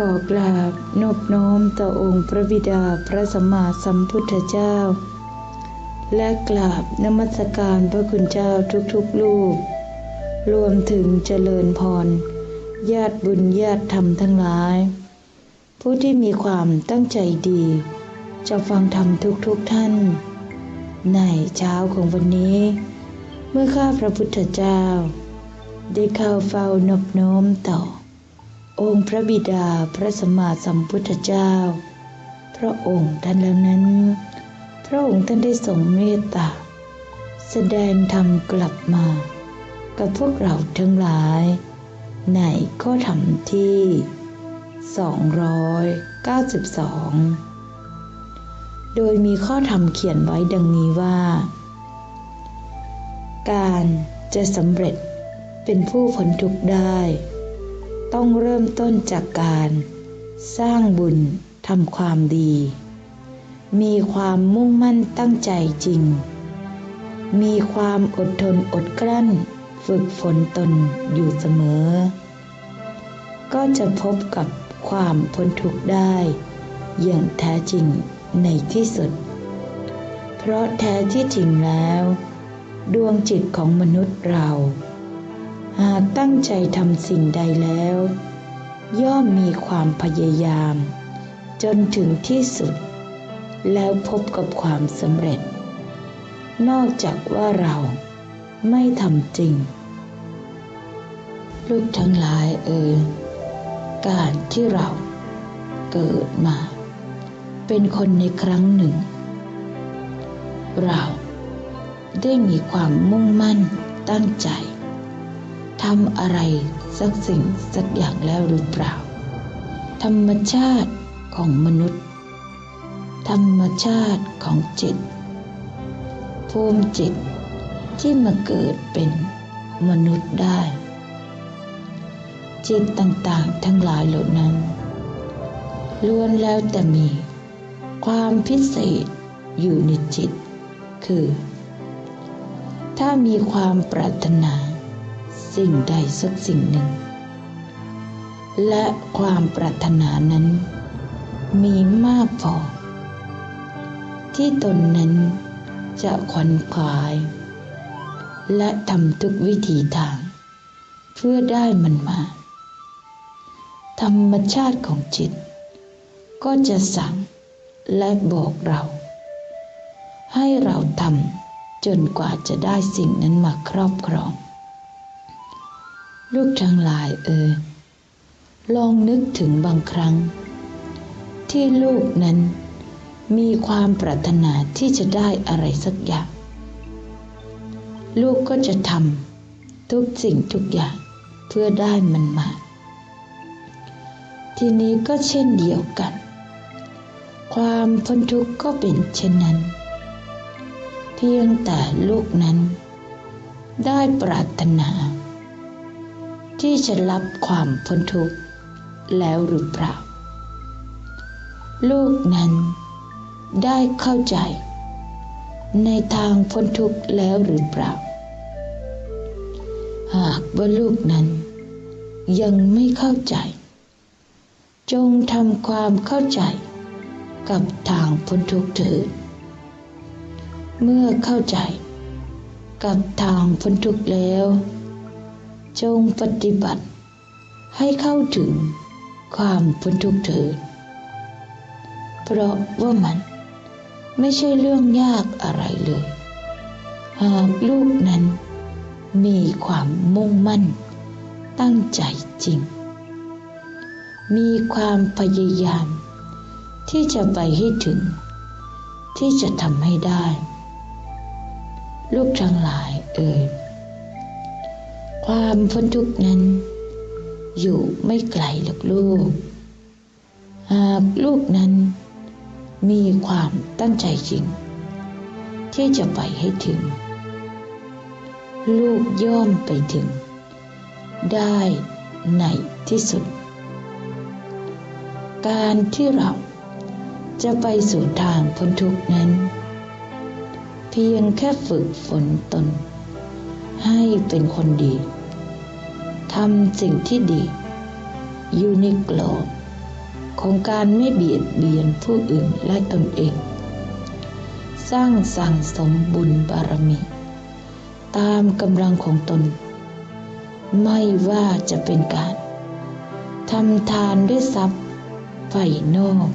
ขอกราบนบน้อมต่อองค์พระบิดาพระสัมมาสัมพุทธเจ้า และกราบนมัสการพระคุณเจ้าทุกๆลูก รวมถึงเจริญพร ญาติบุญญาติธรรมทั้งหลาย ผู้ที่มีความตั้งใจดี จะฟังธรรมทุกๆท่าน ในเช้าของวันนี้ เมื่อข้าพระพุทธเจ้า ได้เข้าเฝ้านบน้อมต่อ องค์พระบิดาพระสมมาสัมพุทธเจ้า พระองค์ท่านแล้วนั้น พระองค์ท่านได้ทรงเมตตา แสดงธรรมกลับมา กับพวกเราทั้งหลาย ในข้อธรรมที่ 292 โดยมีข้อธรรมเขียนไว้ดังนี้ว่า การจะสำเร็จเป็นผู้พ้นทุกข์ได้ ต้องเริ่มต้นจากการ สร้างบุญทำความดี มีความมุ่งมั่นตั้งใจจริง มีความอดทนอดกลั้น ฝึกฝนตนอยู่เสมอ ก็จะพบกับความพ้นทุกข์ได้ อย่างแท้จริงในที่สุด เพราะแท้ที่จริงแล้ว ดวงจิตของมนุษย์เรา หากตั้งใจทำสิ่งใดแล้ว ย่อมมีความพยายาม จนถึงที่สุด แล้วพบกับความสำเร็จ นอกจากว่าเราไม่ทำจริง ลูกทั้งหลายเอ่ยการที่เราเกิดมา เป็นคนในครั้งหนึ่ง เราได้มีความมุ่งมั่นตั้งใจ ทำอะไรสักสิ่งสักอย่างแล้วหรือเปล่า ธรรมชาติของมนุษย์ ธรรมชาติของจิต ภูมิจิตที่มาเกิดเป็นมนุษย์ได้ จิตต่างๆทั้งหลายเหล่านั้นล้วนแล้วแต่มี ความพิเศษอยู่ในจิต คือ ถ้ามีความปรารถนา สิ่งใดสักสิ่งหนึ่ง และความปรารถนานั้น มีมากพอ ที่ตนนั้นจะขวนขวาย และทำทุกวิถีทาง เพื่อได้มันมา ธรรมชาติของจิต ก็จะสั่งและบอกเรา ให้เราทำจนกว่าจะได้สิ่งนั้นมาครอบครอง ลูกทั้งหลายเออลองนึกถึงบางครั้ง ที่ลูกนั้นมีความปรารถนาที่จะได้อะไรสักอย่าง ลูกก็จะทำทุกสิ่งทุกอย่างเพื่อได้มันมา ทีนี้ก็เช่นเดียวกัน ความพ้นทุกข์ก็เป็นเช่นนั้น เพียงแต่ลูกนั้นได้ปรารถนา ที่จะรับความพ้นทุกข์แล้วหรือเปล่า ลูกนั้นได้เข้าใจในทางพ้นทุกข์แล้วหรือเปล่า หากว่าลูกนั้นยังไม่เข้าใจ จงทำความเข้าใจกับทางพ้นทุกข์เถิดเมื่อเข้าใจกับทางพ้นทุกข์แล้ว จงปฏิบัติ ให้เข้าถึงความพ้นทุกข์เถิดเพราะว่ามันไม่ใช่เรื่องยากอะไรเลย หากลูกนั้นมีความมุ่งมั่น ตั้งใจจริง มีความพยายาม ที่จะไปให้ถึง ที่จะทำให้ได้ ลูกทั้งหลายเอ่ย ความพ้นทุกข์นั้น อยู่ไม่ไกลหรอกลูก หากลูกนั้น มีความตั้งใจจริง ที่จะไปให้ถึง ลูกย่อมไปถึง ได้ในที่สุด การที่เราจะไปสู่ทางพ้นทุกข์นั้น เพียงแค่ฝึกฝนตน ให้เป็นคนดี ทำสิ่งที่ดียูนิโกลของการไม่เบียดเบียนผู้อื่นและตนเอง สร้างสั่งสมบุญบารมี ตามกำลังของตน ไม่ว่าจะเป็นการทำทานด้วยทรัพย์ภายนอก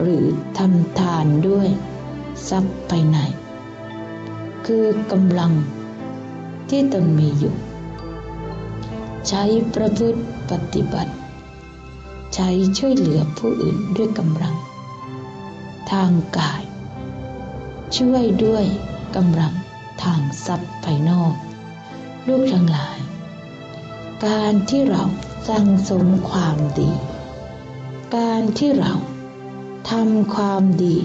หรือทำทานด้วยทรัพย์ภายใน คือกำลังที่ตนมีอยู่ ใช้ประพฤติปฏิบัติ ใช้ช่วยเหลือผู้อื่นด้วยกำลัง ทางกาย ช่วยด้วยกำลังทางทรัพย์ภายนอก ลูกทั้งหลาย การที่เราสั่งสมความดี การที่เราทำความดี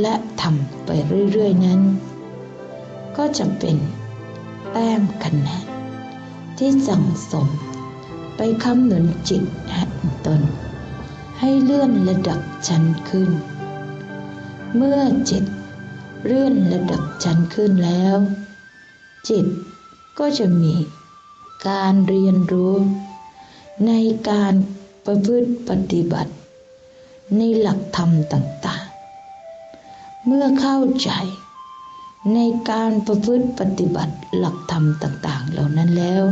และทำไปเรื่อยๆนั้น ก็จะเป็นแต้มคะแนน ที่สั่งสม ไปคำหนุนจิตแห่งตน ให้เลื่อนระดับชั้นขึ้น เมื่อจิตเลื่อนระดับชั้นขึ้นแล้ว จิตก็จะมีการเรียนรู้ ในการประพฤติปฏิบัติ ในหลักธรรมต่างๆ เมื่อเข้าใจ ในการประพฤติปฏิบัติหลักธรรมต่าง ๆ เหล่านั้นแล้ว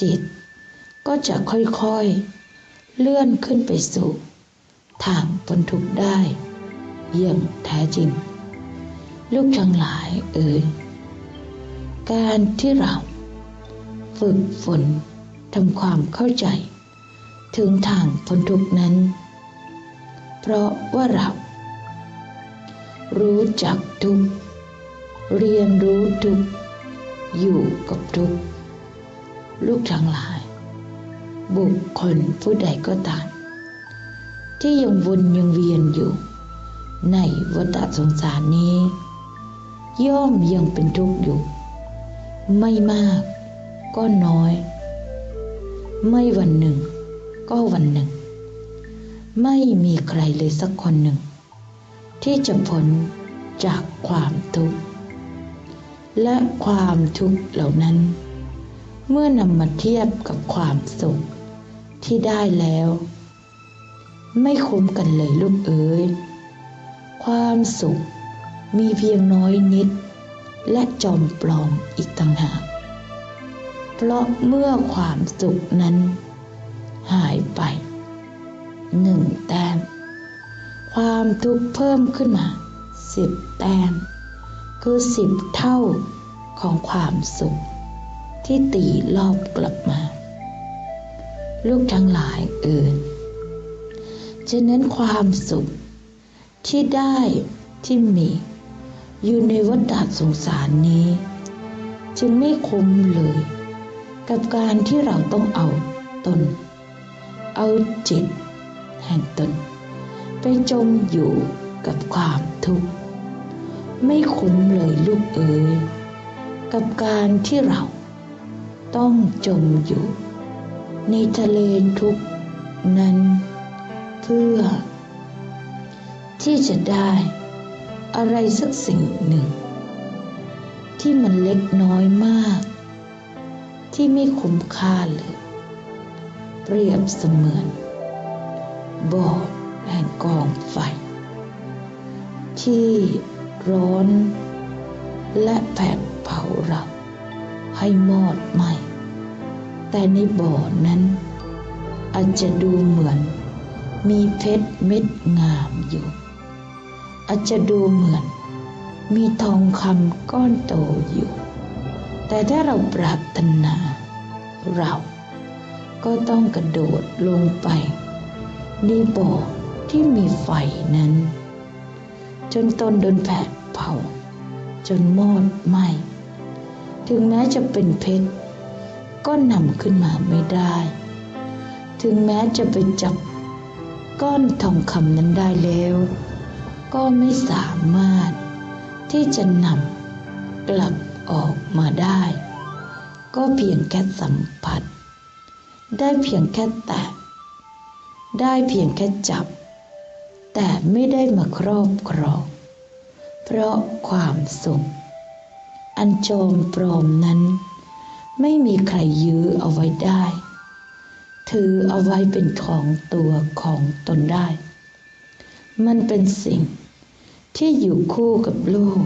จิตก็จะค่อยๆ เลื่อนขึ้นไปสู่ ทางพ้นทุกข์ได้ อย่างแท้จริง ลูกทั้งหลายเอ่ยการที่เราฝึกฝนทำความเข้าใจ ถึงทางพ้นทุกข์นั้น เพราะว่าเรารู้จักทุกข์ เรียนรู้ทุกอยู่กับทุกลูกทั้งหลาย บุคคลผู้ใดก็ตามที่ยังวนยังเวียนอยู่ ในวัฏสงสารนี้ ย่อมยังเป็นทุกข์อยู่ ไม่มากก็น้อย ไม่วันหนึ่ง ก็วันหนึ่ง ไม่มีใครเลยสักคนหนึ่ง ที่จะพ้นจากความทุกข์ และความทุกข์เหล่านั้น เมื่อนำมาเทียบกับความสุขที่ได้แล้ว ไม่คุ้มกันเลยลูกเอ๋ยความสุขมีเพียงน้อยนิด และจอมปลอมอีกต่างหาก เพราะเมื่อความสุขนั้น หายไปหนึ่งแต้มความทุกข์เพิ่มขึ้นมาสิบแต้ม คือสิบเท่าของความสุข ที่ตีรอบกลับมา ลูกทั้งหลายเอ่ยฉะนั้นความสุข ที่ได้ที่มี อยู่ในวัฏสงสารนี้ จึงไม่คุ้มเลย กับการที่เราต้องเอาตน เอาจิตแห่งตน ไปจมอยู่กับความทุกข์ ไม่คุ้มเลยลูกเอ๋ยกับการที่เราต้องจมอยู่ ในทะเลทุกนั้น เพื่อ ที่จะได้อะไรสักสิ่งหนึ่ง ที่มันเล็กน้อยมาก ที่ไม่คุ้มค่าเลย เปรียบเสมือนบ่อแห่งกองไฟ ที่ ร้อน และแผดเผาเราให้มอดไหมแต่ในบ่อนั้นอาจจะดูเหมือน มีเพชรเม็ดงามอยู่ อาจจะดูเหมือน มีทองคำก้อนโตอยู่ แต่ถ้าเราปรารถนา เราก็ต้องกระโดดลงไปในบ่อที่มีไฟนั้น จนต้นโดนแผดเผา จนมอดไหมถึงแม้จะเป็นเพชรก็นำขึ้นมาไม่ได้ ถึงแม้จะไปจับก้อนทองคำนั้นได้แล้ว ก็ไม่สามารถที่จะนำกลับออกมาได้ ก็เพียงแค่สัมผัส ได้เพียงแค่แตะได้เพียงแค่จับ แต่ไม่ได้มาครอบครอง เพราะความสุข อันโจมปลอมนั้น ไม่มีใครยื้อเอาไว้ได้ ถือเอาไว้เป็นของตัวของตนได้ มันเป็นสิ่งที่อยู่คู่กับโลก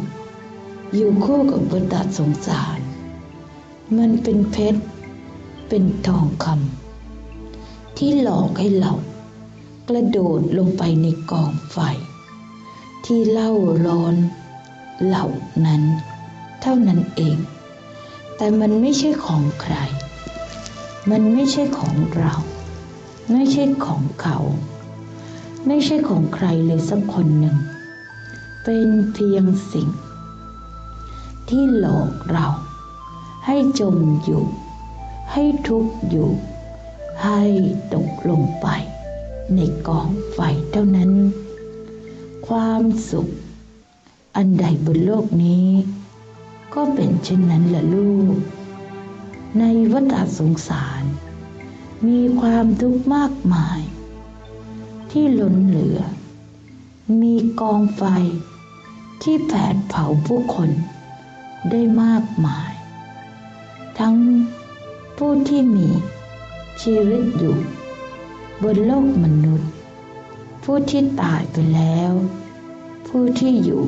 อยู่คู่กับวัฏสงสาร มันเป็นเพชร เป็นทองคำที่หลอกให้เรา กระโดดลงไปในกองไฟ ที่เล่าร้อนเหล่านั้น เท่านั้นเอง แต่มันไม่ใช่ของใคร มันไม่ใช่ของเรา ไม่ใช่ของเขา ไม่ใช่ของใครเลยสักคนหนึ่ง เป็นเพียงสิ่ง ที่หลอกเรา ให้จมอยู่ ให้ทุกข์อยู่ ให้ตกลงไป ในกองไฟเท่านั้น ความสุข อันใดบนโลกนี้ ก็เป็นเช่นนั้นแหละลูก ในวัฏสงสาร มีความทุกข์มากมาย ที่ล้นเหลือ มีกองไฟที่แผดเผาผู้คนได้มากมาย ทั้งผู้ที่มีชีวิตอยู่ บนโลกมนุษย์ ผู้ที่ตายไปแล้ว ผู้ที่อยู่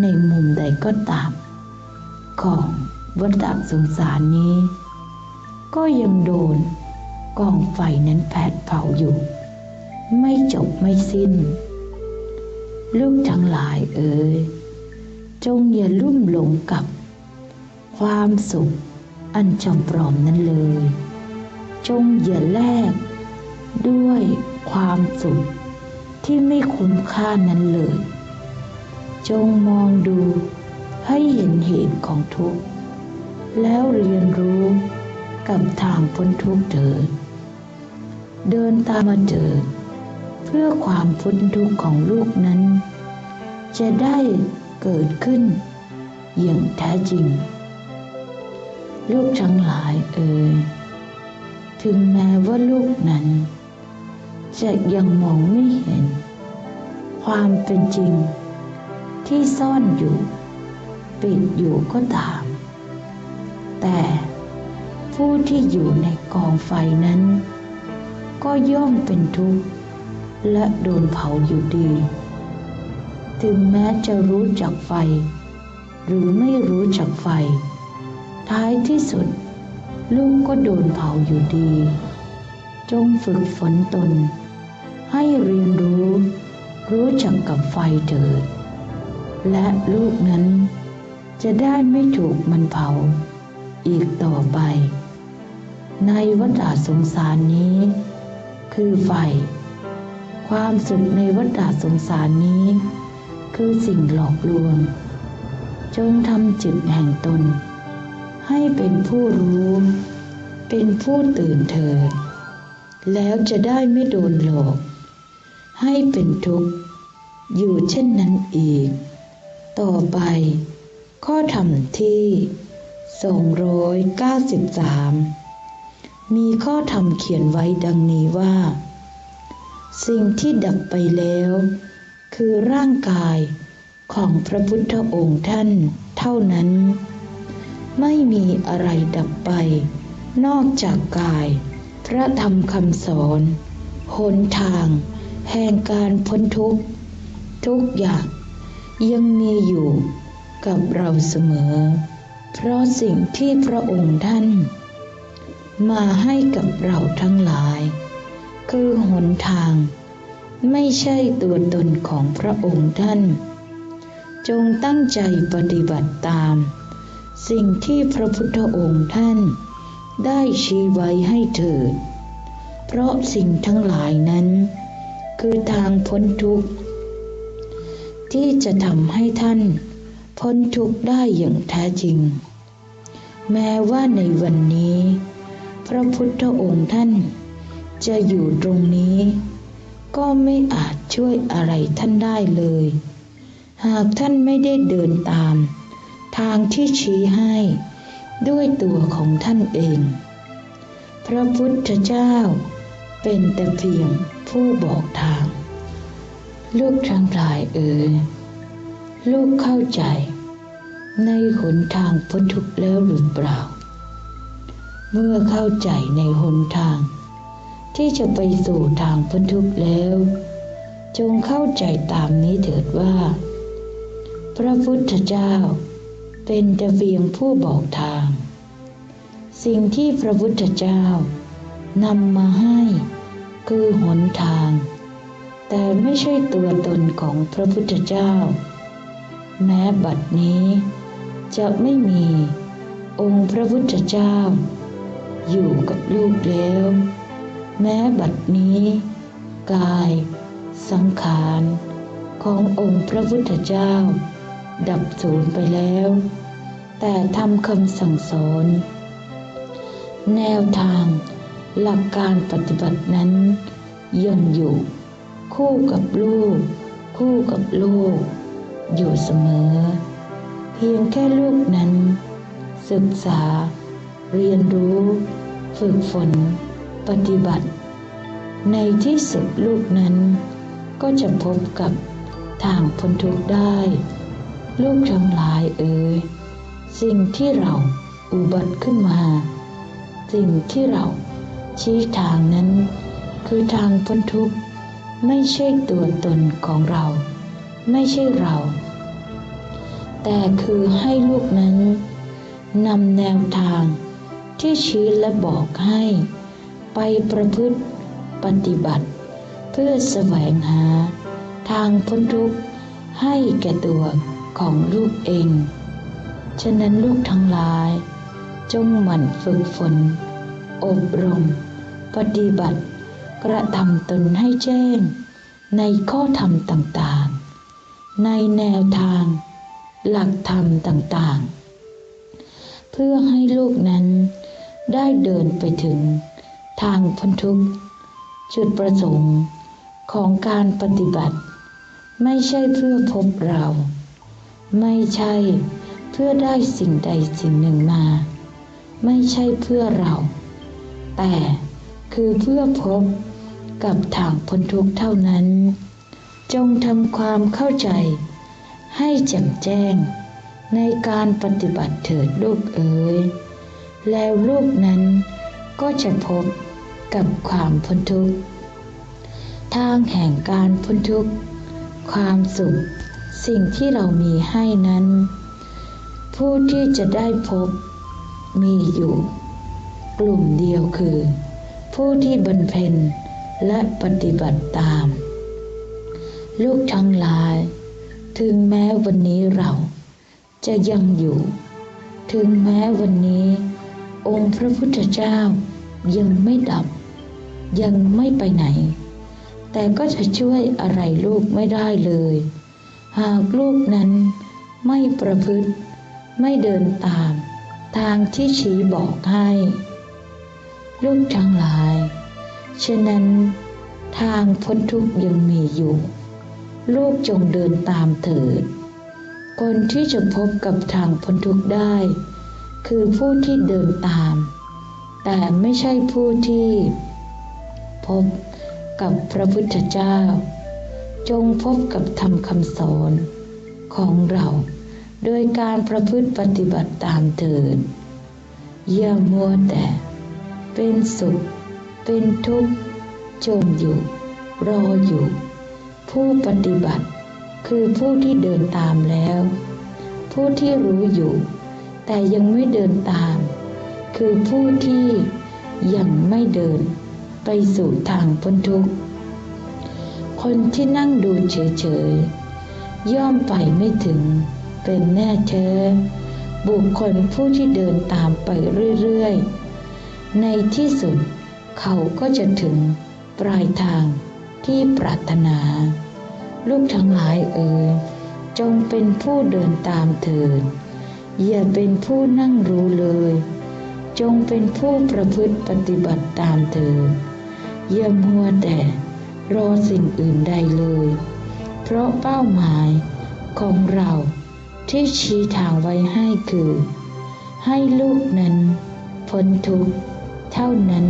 ในมุมใดก็ตาม ของวัฏสงสารนี้ ก็ยังโดนกองไฟนั้นแผดเผาอยู่ ไม่จบไม่สิ้น ลูกทั้งหลายเอ๋ยจงอย่าลุ่มหลงกับ ความสุขอันจำปลอมนั้นเลย จงอย่าแลก ด้วยความสุขที่ไม่คุ้มค่านั้นเลย จงมองดูให้เห็นเหตุของทุกข์ แล้วเรียนรู้กับทางพ้นทุกข์เถิด เดินตามมาเถิด เพื่อความพ้นทุกข์ของลูกนั้น จะได้เกิดขึ้น อย่างแท้จริง ลูกทั้งหลายเอ่ยถึงแม้ว่าลูกนั้น จะยังมองไม่เห็น ความเป็นจริง ที่ซ่อนอยู่ ปิดอยู่ก็ตาม แต่ผู้ที่อยู่ในกองไฟนั้น ก็ย่อมเป็นทุกข์และโดนเผาอยู่ดี ถึงแม้จะรู้จักไฟ หรือไม่รู้จักไฟ ท้ายที่สุด ลูกก็โดนเผาอยู่ดี จงฝึกฝนตน ให้เรียนรู้ รู้จักกับไฟเถิด และลูกนั้นจะได้ไม่ถูกมันเผา อีกต่อไป ในวัฏสงสารนี้ คือไฟ ความสุขในวัฏสงสารนี้ คือสิ่งหลอกลวง จงทำจิตแห่งตน ให้เป็นผู้รู้ เป็นผู้ตื่นเถิดแล้วจะได้ไม่โดนหลอก ให้เป็นทุกข์ อยู่เช่นนั้นอีก ต่อไป ข้อธรรมที่ 293 มีข้อธรรมเขียนไว้ดังนี้ว่า สิ่งที่ดับไปแล้ว คือร่างกายของพระพุทธองค์ท่านเท่านั้น ไม่มีอะไรดับไป นอกจากกาย พระธรรมคำสอนหนทาง แห่งการพ้นทุกข์ทุกอย่างยังมีอยู่กับเราเสมอ เพราะสิ่งที่พระองค์ท่าน มาให้กับเราทั้งหลาย คือหนทาง ไม่ใช่ตัวตนของพระองค์ท่าน จงตั้งใจปฏิบัติตาม สิ่งที่พระพุทธองค์ท่าน ได้ชี้ไว้ให้เถิด เพราะสิ่งทั้งหลายนั้น คือทางพ้นทุกข์ ที่จะทำให้ท่านพ้นทุกข์ได้อย่างแท้จริง แม้ว่าในวันนี้ พระพุทธองค์ท่านจะอยู่ตรงนี้ ก็ไม่อาจช่วยอะไรท่านได้เลย หากท่านไม่ได้เดินตาม ทางที่ชี้ให้ด้วยตัวของท่านเอง พระพุทธเจ้าเป็นแต่เพียง ผู้บอกทาง ลูกทั้งหลายเอ๋ยลูกเข้าใจ ในหนทางพ้นทุกข์แล้วหรือเปล่า เมื่อเข้าใจในหนทาง ที่จะไปสู่ทางพ้นทุกข์แล้ว จงเข้าใจตามนี้เถิดว่า พระพุทธเจ้าเป็นแต่เพียงผู้บอกทาง สิ่งที่พระพุทธเจ้านำมาให้ คือหนทาง แต่ไม่ใช่ตัวตนของพระพุทธเจ้า แม้บัดนี้ จะไม่มีองค์พระพุทธเจ้า อยู่กับลูกแล้ว แม้บัดนี้ กาย สังขารขององค์พระพุทธเจ้า ดับสูญไปแล้ว แต่ทำคำสั่งสอน แนวทาง หลักการปฏิบัตินั้นยังอยู่ คู่กับลูกคู่กับลูกอยู่เสมอ เพียงแค่ลูกนั้น ศึกษา เรียนรู้ ฝึกฝน ปฏิบัติ ในที่สุดลูกนั้น ก็จะพบกับทางพ้นทุกข์ได้ ลูกทั้งหลายเอ่ยสิ่งที่เราอุบัติขึ้นมา สิ่งที่เรา ชี้ทางนั้น คือทางพ้นทุกข์ ไม่ใช่ตัวตนของเรา ไม่ใช่เรา แต่คือให้ลูกนั้นนำแนวทางที่ชี้และบอกให้ ไปประพฤติปฏิบัติ เพื่อแสวงหา ทางพ้นทุกข์ให้แก่ตัวของลูกเอง ฉะนั้นลูกทั้งหลาย จงหมั่นฝึกฝน อบรม ปฏิบัติ กระทำตนให้แจ้ง ในข้อธรรมต่างๆ ในแนวทาง หลักธรรมต่างๆ เพื่อให้ลูกนั้นได้เดินไปถึงทางพ้นทุกข์จุดประสงค์ของการปฏิบัติ ไม่ใช่เพื่อพบเรา ไม่ใช่เพื่อได้สิ่งใดสิ่งหนึ่งมา ไม่ใช่เพื่อเรา แต่คือเพื่อพบกับทางพ้นทุกข์เท่านั้น จงทำความเข้าใจ ให้แจ่มแจ้ง ในการปฏิบัติเถิดลูกเอ๋ยแล้วลูกนั้นก็จะพบกับความพ้นทุกข์ทางแห่งการพ้นทุกข์ความสุข สิ่งที่เรามีให้นั้น ผู้ที่จะได้พบมีอยู่ ลุ่มเดียวคือ ผู้ที่บรรเพ็ญและปฏิบัติตาม ลูกทั้งหลาย ถึงแม้วันนี้เราจะยังอยู่ ถึงแม้วันนี้ องค์พระพุทธเจ้ายังไม่ดับ ยังไม่ไปไหน แต่ก็จะช่วยอะไรลูกไม่ได้เลย หากลูกนั้นไม่ประพฤติ ไม่เดินตาม ทางที่ชี้บอกให้ ลูกทั้งหลาย ฉะนั้นทางพ้นทุกข์ยังมีอยู่ ลูกจงเดินตามเถิด คนที่จะพบกับทางพ้นทุกข์ได้ คือผู้ที่เดินตาม แต่ไม่ใช่ผู้ที่ พบกับพระพุทธเจ้า จงพบกับธรรมคำสอนของเราโดยการประพฤติปฏิบัติตามเถิดอย่ามัวแต่ เป็นสุข เป็นทุกข์จมอยู่ รออยู่ ผู้ปฏิบัติ คือผู้ที่เดินตามแล้ว ผู้ที่รู้อยู่ แต่ยังไม่เดินตาม คือผู้ที่ยังไม่เดินไปสู่ทางพ้นทุกข์ คนที่นั่งดูเฉยๆ ย่อมไปไม่ถึง เป็นแน่เท้บุคคลผู้ที่เดินตามไปเรื่อยๆ ในที่สุดเขาก็จะถึงปลายทางที่ปรารถนา ลูกทั้งหลายเอ๋ยจงเป็นผู้เดินตามเถิดอย่าเป็นผู้นั่งรู้เลย จงเป็นผู้ประพฤติปฏิบัติตามเถิดอย่ามัวแต่รอสิ่งอื่นใดเลย เพราะเป้าหมายของเราที่ชี้ทางไว้ให้คือ ให้ลูกนั้นพ้นทุกข์ เท่านั้น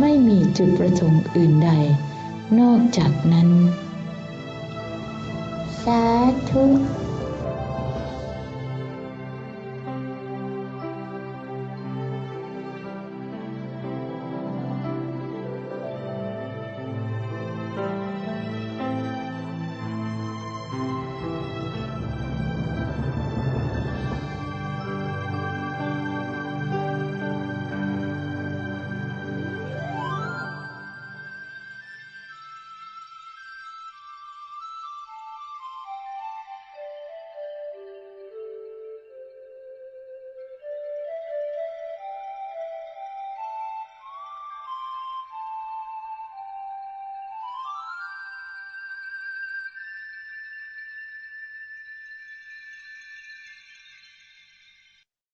ไม่มีจุดประสงค์อื่นใด นอกจากนั้น สาธุ